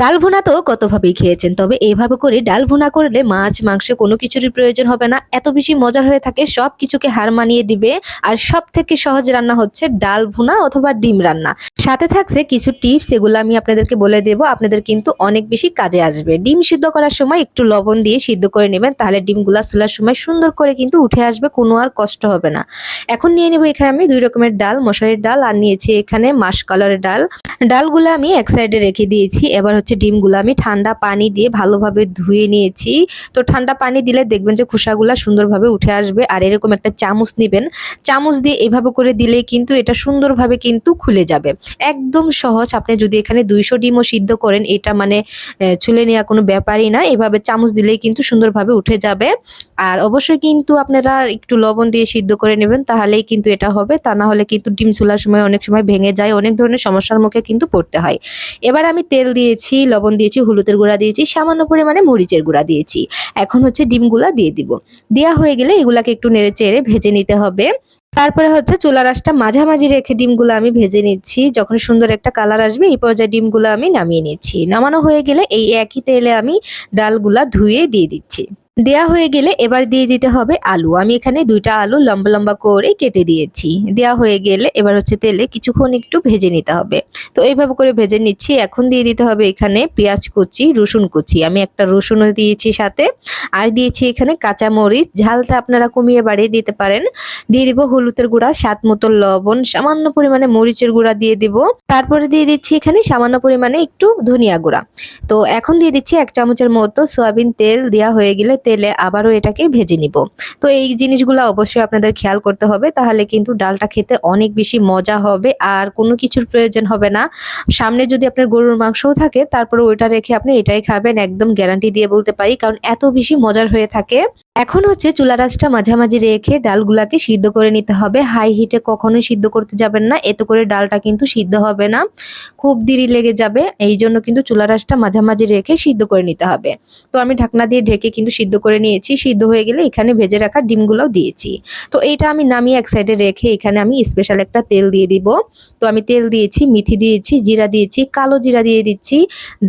ডাল ভুনা তো কতভাবেই খেয়েছেন, তবে এইভাবে করে ডাল ভুনা করলে মাছ, মাংস কোনো কিছুরই প্রয়োজন হবে না। এত বেশি মজার হয়ে থাকে, সব কিছুকে হার মানিয়ে দিবে। আর সব থেকে সহজ রান্না হচ্ছে ডাল ভুনা অথবা ডিম রান্না। সাথে থাকছে কিছু টিপস, এগুলো আমি আপনাদেরকে বলে দেব। আপনাদের কিন্তু অনেক বেশি কাজে আসবে। ডিম সিদ্ধ করার সময় একটু লবণ দিয়ে সিদ্ধ করে নেবেন, তাহলে ডিমগুলা চুলার সময় সুন্দর করে কিন্তু উঠে আসবে, কোনো আর কষ্ট হবে না। এখন নিয়ে নেব এখানে আমি দুই রকমের ডাল মশারির ডাল, আর নিয়েছি এখানে মাস কালারের ডাল। ডালগুলো আমি এক সাইডে রেখে দিয়েছি। এবার হচ্ছে ডিমগুলো। আমি ঠান্ডা পানি দিয়ে ভালোভাবে ধুয়ে নিয়েছি। তো ঠান্ডা পানি দিলে দেখবেন যে খোসাগুলা সুন্দরভাবে উঠে আসবে আর এরকম একটা চামচ নেবেন। চামচ দিয়ে এভাবে করে দিলে কিন্তু এটা সুন্দরভাবে কিন্তু খুলে যাবে। একদম সহজ। আপনি যদি এখানে দুইশো ডিমও সিদ্ধ করেন, এটা মানে ছুলে নেওয়া কোনো ব্যাপারই না। এভাবে চামচ দিলেই কিন্তু সুন্দরভাবে উঠে যাবে। আর অবশ্যই কিন্তু আপনারা একটু লবণ দিয়ে সিদ্ধ করে নেবেন, তাহলেই কিন্তু এটা হবে। তা না হলে কিন্তু ডিম চুলার সময় অনেক সময় ভেঙে যায়, অনেক ধরনের সমস্যার মুখে কিন্তু পড়তে হয়। এবার আমি তেল দিয়েছি, লবণ দিয়েছি, হলুদের গুঁড়া দিয়েছি, সামান্য পরিমাণে মরিচের গুঁড়া দিয়েছি। এখন হচ্ছে ডিমগুলা দিয়ে দিব। দেওয়া হয়ে গেলে এগুলাকে একটু নেড়ে চেড়ে ভেজে নিতে হবে। তারপরে হচ্ছে চুলা রাসটা মাঝামাঝি রেখে ডিমগুলো আমি ভেজে নিচ্ছি। যখন সুন্দর একটা কালার আসবে, এই পর্যায়ে ডিমগুলো আমি নামিয়ে নিচ্ছি। নামানো হয়ে গেলে এই একই তেলে আমি ডালগুলা ধুয়ে দিয়ে দিচ্ছি। দেয়া হয়ে গেলে এবার দিয়ে দিতে হবে আলু। আমি এখানে দুইটা আলু লম্বা লম্বা করে কেটে দিয়েছি। দেয়া হয়ে গেলে এবার হচ্ছে তেলে কিছুক্ষণ একটু ভেজে নিতে হবে। তো এইভাবে করে ভেজে নিচ্ছি। এখন দিয়ে দিতে হবে এখানে পেঁয়াজ কুচি, রসুন কুচি। আমি একটা রসুনও দিয়েছি সাথে। আর দিয়েছি এখানে কাঁচা মরিচ ঝালটা আপনারা কমিয়ে বাড়িয়ে দিতে পারেন। দিয়ে দিব হলুদের গুঁড়া, স্বাদ মতো লবণ, সামান্য পরিমাণে মরিচের গুঁড়া দিয়ে দিব। তারপরে দিয়ে দিচ্ছি এখানে সামান্য পরিমাণে একটু ধনিয়া গুঁড়া। তো এখন দিয়ে দিচ্ছি এক চামচের মতো সয়াবিন তেল। দেওয়া হয়ে গেলে তেলে আবারও এটাকে ভেজে নিব। তো এই জিনিসগুলো অবশ্যই আপনাদের খেয়াল করতে হবে, তাহলে কিন্তু ডালটা খেতে অনেক বেশি মজা হবে আর কোনো কিছুর প্রয়োজন হবে না। সামনে যদি আপনার গরুর মাংসও থাকে, তারপরে ওইটা রেখে আপনি এটাই খাবেন, একদম গ্যারান্টি দিয়ে বলতে পারি, কারণ এত বেশি মজার হয়ে থাকে। এখন হচ্ছে চুলা রাসটা মাঝামাঝি রেখে ডালগুলাকে সিদ্ধ করে নিতে হবে। হাই হিটে কখনোই সিদ্ধ করতে যাবেন না। এতে করে ডালটা কিন্তু সিদ্ধ হবে না। খুব দেরি লেগে যাবে। এই জন্য কিন্তু চুলা রাসটা মাঝামাঝি রেখে সিদ্ধ করে নিতে হবে। তো আমি ঢাকনা দিয়ে ঢেকে কিন্তু সিদ্ধ করে নিয়েছি। সিদ্ধ হয়ে গেলে এখানে ভেজে রাখা ডিমগুলোও দিয়েছি। তো এইটা আমি নামিয়ে এক সাইডে রেখে এখানে আমি স্পেশাল একটা তেল দিয়ে দিব। তো আমি তেল দিয়েছি, মিথি দিয়েছি, জিরা দিয়েছি, কালো জিরা দিয়ে দিচ্ছি,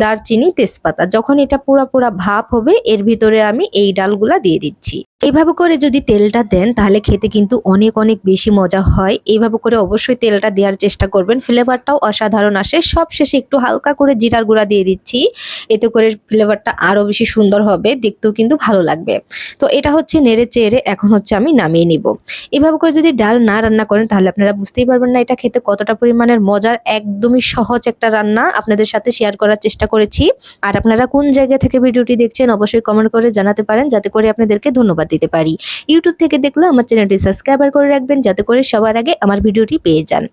দারচিনি, তেজপাতা। যখন এটা পুরা পুরা ভাপ হবে, এর ভিতরে আমি এই ডালগুলা দিয়ে দিচ্ছি। 一。এইভাবে করে যদি তেলটা দেন, তাহলে খেতে কিন্তু অনেক অনেক বেশি মজা হয়। এইভাবে করে অবশ্যই তেলটা দেওয়ার চেষ্টা করবেন। ফ্লেভারটাও অসাধারণ আসে। সব শেষে একটু হালকা করে জিরার গুঁড়া দিয়ে দিচ্ছি। এতে করে ফ্লেভারটা আরও বেশি সুন্দর হবে, দেখতেও কিন্তু ভালো লাগবে। তো এটা হচ্ছে নেড়ে চেড়ে এখন হচ্ছে আমি নামিয়ে নিব। এভাবে করে যদি ডাল না রান্না করেন, তাহলে আপনারা বুঝতেই পারবেন না এটা খেতে কতটা পরিমাণের মজার, একদমই সহজ একটা রান্না। আপনাদের সাথে শেয়ার করার চেষ্টা করেছি। আর আপনারা কোন জায়গা থেকে ভিডিওটি দেখছেন, অবশ্যই কমেন্ট করে জানাতে পারেন। যাতে করে আপনাদেরকে ধন্যবাদ দিতে পারি। ইউটিউব থেকে দেখলে আমার চ্যানেলটি সাবস্ক্রাইবার করে রাখবেন যাতে করে সবার আগে আমার ভিডিওটি পেয়ে যান।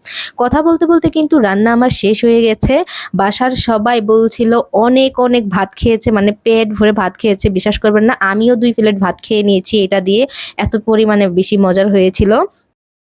কথা বলতে বলতে কিন্তু রান্না আমার শেষ হয়ে গেছে। বাসার সবাই বলছিল অনেক অনেক ভাত খেয়েছে মানে পেট ভরে ভাত খেয়েছে। বিশ্বাস করবেন না, আমিও দুই প্লেট ভাত খেয়ে নিয়েছি। এটা দিয়ে এত পরিমাণে বেশি মজার হয়েছিল।